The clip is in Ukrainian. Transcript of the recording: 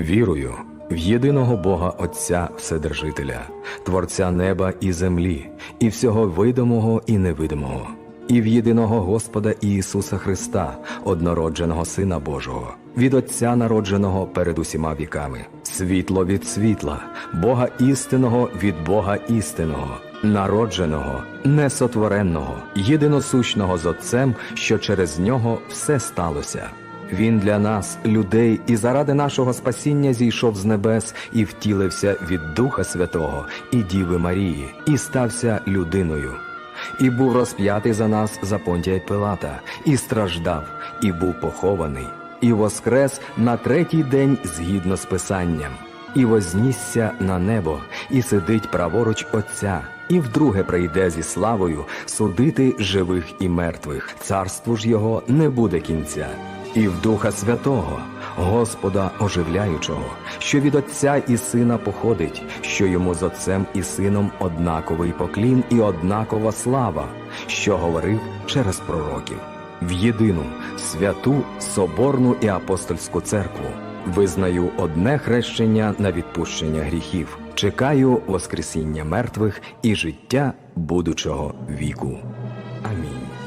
Вірую в єдиного Бога Отця Вседержителя, Творця неба і землі, і всього видимого і невидимого, і в єдиного Господа Ісуса Христа, однородженого Сина Божого, від Отця народженого перед усіма віками, світло від світла, Бога істинного від Бога істинного, народженого, несотвореного, єдиносущного з Отцем, що через нього все сталося. Він для нас, людей, і заради нашого спасіння зійшов з небес і втілився від Духа Святого і Діви Марії, і стався людиною. І був розп'ятий за нас за Понтія Пилата, і страждав, і був похований, і воскрес на третій день згідно з Писанням, і вознісся на небо, і сидить праворуч Отця, і вдруге прийде зі славою судити живих і мертвих. Царству ж його не буде кінця і в Духа Святого, Господа оживляючого, що від Отця і Сина походить, що йому з Отцем і Сином однаковий поклін і однакова слава, що говорив через пророків, в єдину святу Соборну і апостольську церкву. Визнаю одне хрещення на відпущення гріхів, чекаю Воскресіння мертвих і життя будучого віку. Амінь.